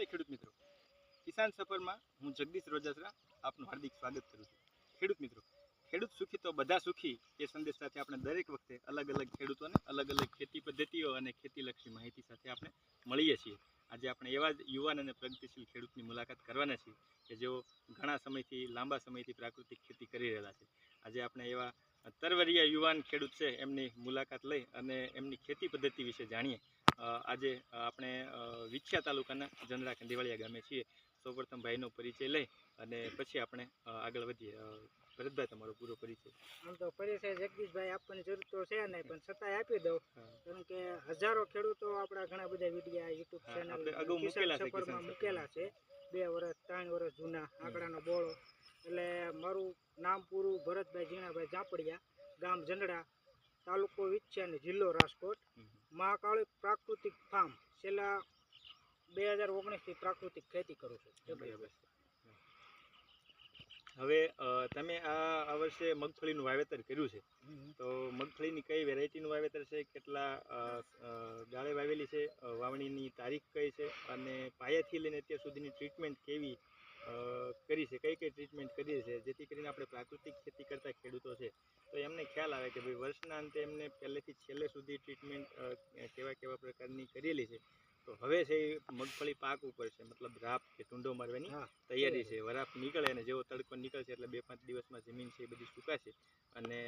નમસ્તે ખેડૂત મિત્રો. કિસાન સફરમાં હું જગદીશ રોજાસરા આપનું હાર્દિક સ્વાગત કરું છું. ખેડૂત મિત્રો, ખેડૂત સુખી તો બધા સુખી એ સંદેશ સાથે આપણે દરેક વખતે અલગ અલગ ખેડૂતોને, અલગ અલગ ખેતી પદ્ધતિઓ અને ખેતીલક્ષી માહિતી સાથે આપણે મળીએ છીએ. આજે આપણે એવા જ યુવાન અને પ્રગતિશીલ ખેડૂતની મુલાકાત કરવાના છીએ કે જેઓ ઘણા સમયથી, લાંબા સમયથી પ્રાકૃતિક ખેતી કરી રહેલા છે. આજે આપણે એવા તરવરિયા યુવાન ખેડૂત છે, એમની મુલાકાત લઈ અને એમની ખેતી પદ્ધતિ વિશે જાણીએ. આજે આપણે વિછિયા તાલુકાના જનરા કંદીવાળિયા ગામે છીએ. સૌપ્રથમ ભાઈનો પરિચય લઈ અને પછી આપણે આગળ વધીએ. ભરતભાઈ તમારો પૂરો પરિચય. આમ તો પરિચય જગદીશભાઈ આપવાની જરૂર તો છે નહીં પણ છતાંય આપી દઉં. કારણ કે હજારો ખેડૂતો આપણા ઘણા બધા વિડીયા યુટ્યુબ ચેનલ મૂકેલા છે મૂકેલા છે. બે વર્ષ ત્રણ વર્ષ જૂના આંકડાનો બોળો. એટલે મારું નામ પૂરું ભરતભાઈ ઝીણાભાઈ ઝાપડિયા ગામ જંડડા તાલુકો વિછ્યા અને જિલ્લો રાજકોટ. મહાકાળી પ્રાકૃતિક ફાર્મ છેલ્લા બે હજાર ઓગણીસથી પ્રાકૃતિક ખેતી કરું છું. હવે તમે આ આ વર્ષે મગફળીનું વાવેતર કર્યું છે. તો મગફળીની કઈ વેરાયટીનું વાવેતર છે? કેટલા ગાળે વાવેલી છે? વાવણીની તારીખ કઈ છે? અને પાયાથી લઈને અત્યાર સુધીની ટ્રીટમેન્ટ કેવી કરી છે કઈ કઈ ટ્રીટમેન્ટ કરી છે જેથી કરીને આપણે પ્રાકૃતિક ખેતી કરતા ખેડૂતો છે. તો એમને ખ્યાલ આવે કે ભાઈ વર્ષના અંતે એમને પહેલેથી છેલ્લે સુધી ટ્રીટમેન્ટ કેવા કેવા પ્રકારની કરેલી છે. તો હવે છે એ મગફળી પાક ઉપર છે મતલબ રાપ કે ટૂંડો મારવાની હા તૈયારી છે. વરાપ નીકળે અને જેવો તડકો નીકળશે એટલે બે પાંચ દિવસમાં જમીન છે એ બધી સુકાશે અને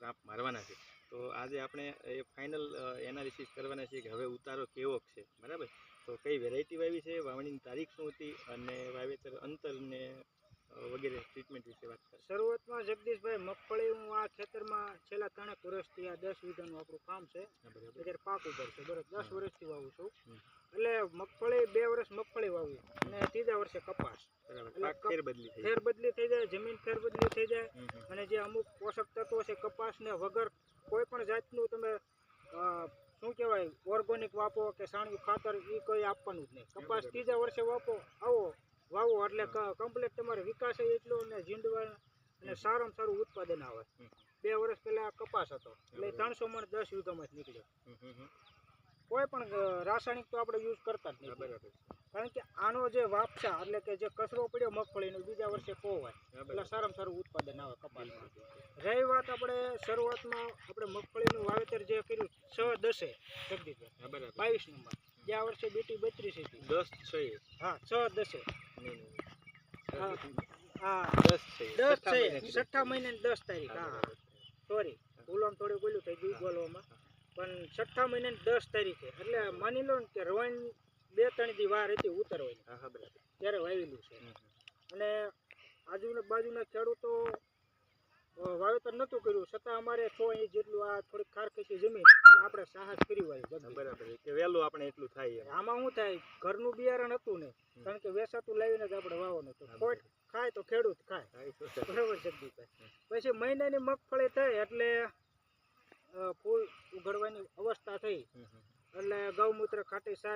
રાપ મારવાના છે. તો આજે આપણે એ ફાઇનલ એનાલિસિસ કરવાના છે કે હવે ઉતારો કેવો છે. બરાબર? તો કઈ વેરાયટી વાવી છે વાવણીની તારીખ શું હતી અને વાવેતર અંતર ને વગેરે ટ્રીટમેન્ટ વિશે વાત કરીએ. શરૂઆતમાં જગદીશભાઈ મગફળી હું આ ખેતરમાં છેલ્લા ત્રણેક વર્ષથી આ દસ વીઘાનું આપણું કામ છે. અત્યારે પાક ઉપર છે બરોબર દસ વર્ષથી વાવું છું. એટલે મગફળી બે વર્ષ મગફળી વાવી અને ત્રીજા વર્ષે કપાસ. ફેર બદલી થઈ જાય જમીન ફેર બદલી થઈ જાય. અને જે અમુક પોષક તત્વો છે કપાસને વગર કોઈ પણ જાતનું તમે શું કહેવાય ઓર્ગોનિક વાપો કે સાણિયું ખાતર એ કોઈ આપવાનું જ નહીં. કપાસ ત્રીજા વર્ષે વાપો આવો વાવો. એટલે કમ્પ્લીટ તમારે વિકાસ એટલો અને ઝીંડવા અને સારામાં સારું ઉત્પાદન આવે. બે વર્ષ પહેલા કપાસ હતો. એટલે ત્રણસો મણ દસ વીઘામાં જ નીકળ્યો. કોઈ પણ રાસાયણિક તો આપણે યુઝ કરતા જ નહીં. બરાબર. કારણ કે આનો જે વાપસા એટલે કે જે કચરો પડ્યો મગફળીનો બીજા વર્ષે કોવાય એટલે સારામાં સારું ઉત્પાદન આવે કપાસમાં. રહી વાત આપણે શરૂઆતમાં આપણે મગફળીનું વાવેતર જે કર્યું છ દસે જગદીશભાઈ બરાબર. બાવીસ નંબર. આ વર્ષે બેટી બત્રીસ હતી. દસ છે હા છ દસે. હા. દસ છે છઠ્ઠા મહિનાની દસ તારીખ. હા, સોરી ભૂલવામાં થોડું બોલ્યું થઈ ગયું. બોલવામાં. પણ છઠ્ઠા મહિનાની દસ તારીખે. એટલે માની લો ને કે રવાણ બે ત્રણ દી વાર હતી ઉતરવાની. ત્યારે વાવેલું છે. અને આજુના બાજુના ખેડૂતો વાવેતર નહોતું કર્યું. છતાં અમારે સો ઇંચ જેટલું આ થોડીક ખારખેસી જમીન એટલે આપણે સાહસ કરી વાળી બરાબર. કે વહેલું આપણે એટલું થાય આમાં શું થાય? ઘરનું બિયારણ હતું ને કારણ કે વેસાતું લાવીને જ આપણે વાવવાનું હતું. કોઈ ખોટ ખાય તો ખેડૂત ખાય. બરાબર જગદીભાઈ પછી મહિનાની મગફળી થઈ એટલે ફૂલ ઉઘડવાની અવસ્થા થઈ. એટલે ગૌમૂત્ર ખાટી નો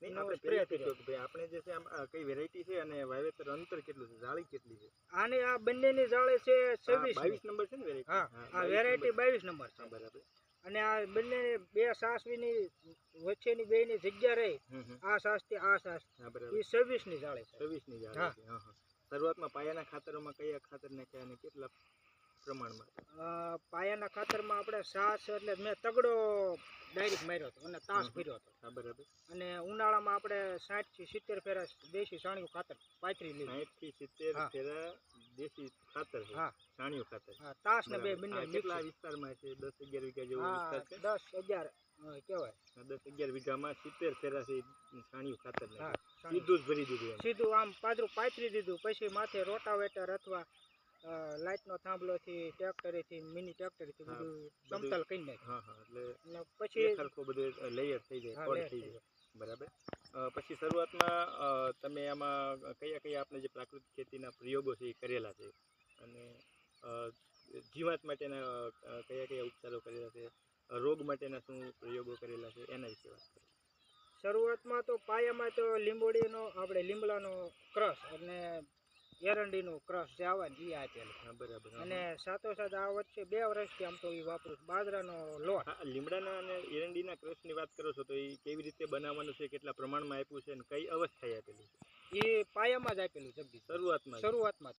આપણે જે છે આ કઈ વેરાયટી છે અને વાવેતર અંતર કેટલું છે જાળી કેટલી છે? આની આ બંનેની જાળી છે છવ્વીસ બાવીસ નંબર છે ને વેરાયટી હા આ વેરાયટી બાવીસ નંબર છે. બરાબર. અને આ બંને બે સાસવીની વચ્ચેની બેની જગ્યા રહી. આ સાસથી આ સાસ. એ છવ્વીસની જાળે છવ્વીસની. જાળી શરૂઆતમાં પાયાના ખાતરોમાં કયા ખાતર નાખ્યા અને કેટલા પ્રમાણમાં. પાયાના ખાતરમાં આપણે સાસ એટલે મેં તગડો ડાયરેક્ટ માર્યો હતો અને તાસ હમ. હતો. બરાબર. અને ઉનાળામાં આપણે સાઠથી સિત્તેર ફેરા દેશી સાણિયું ખાતર પાથરી લીધું. સાઠથી સિત્તેર. ફેરા દેશી ખાતર હા. સાણિયું ખાતર. હા તાસ ને બે. બંને કેટલા વિસ્તારમાં છે? દસ અગિયાર વીઘા જેવો વિસ્તાર છે? દસ અગિયાર કહેવાય. દસ અગિયાર વીઘામાં સિત્તેર ફેરા છે સાણિયું ખાતર. સીધું જ ભરી દીધું સીધું આમ પાદરું પાથરી દીધું. પછી માથે રોટાવેટર અથવા લાઇટનો થાંભલોથી ટ્રેક્ટરેથી મિની ટ્રેક્ટરથી બધું. સમતલ કરી નાખે. હા હા એટલે પછી સરખો બધો લેયર થઈ જાય થઈ જાય. બરાબર? પછી શરૂઆતમાં તમે આમાં કયા કયા આપણે જે પ્રાકૃતિક ખેતીના પ્રયોગો છે એ કરેલા છે? અને જીવાત માટેના કયા કયા ઉપચારો કરેલા છે? રોગ માટેના શું પ્રયોગો કરેલા છે? એના વિશે વાત કરીએ શરૂઆતમાં તો પાયામાં તો લીંબોડીનો આપણે લીમડાનો ક્રશ અને એરંડીનું ક્રશ જે આવે ને એ આપેલું બરાબર. અને સાથોસાથ આ વચ્ચે બે વર્ષથી આમ તો એ વાપરું. બાજરાનો લોટ. લીમડાના અને એરંડીના ક્રશની વાત કરો છો તો એ કેવી રીતે બનાવવાનું છે કેટલા પ્રમાણમાં આપ્યું છે અને કઈ અવસ્થાએ આપેલી છે? એ પાયામાં જ આપેલું જગદીશ શરૂઆતમાં શરૂઆતમાં